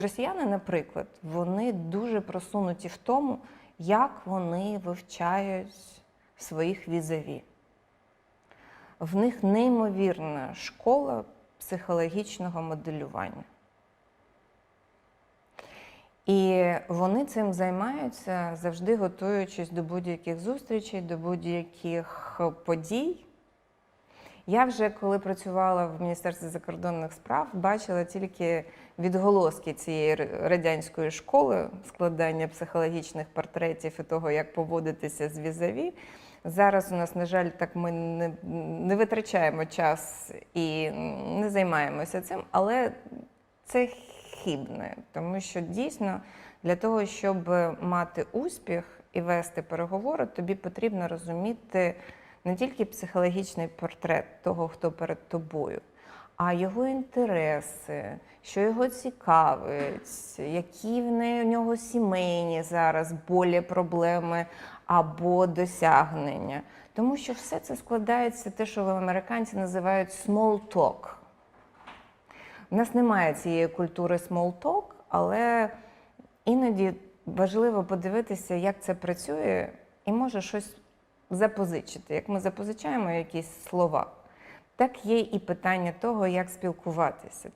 Росіяни, наприклад, вони дуже просунуті в тому, як вони вивчають своїх візаві. В них неймовірна школа психологічного моделювання. І вони цим займаються завжди готуючись до будь-яких зустрічей, до будь-яких подій. Я вже коли працювала в Міністерстві закордонних справ, бачила тільки відголоски цієї радянської школи складання психологічних портретів і того, як поводитися з візаві. Зараз у нас, на жаль, так ми не, не витрачаємо час і не займаємося цим, але це хибне, тому що дійсно для того, щоб мати успіх і вести переговори, тобі потрібно розуміти не тільки психологічний портрет того, хто перед тобою, а його інтереси, що його цікавить, які в нього сімейні зараз болі, проблеми або досягнення. Тому що все це складається те, що американці називають small talk. У нас немає цієї культури small talk, але іноді важливо подивитися, як це працює, і може щось запозичити. Як ми запозичаємо якісь слова, так є і питання того, як спілкуватися.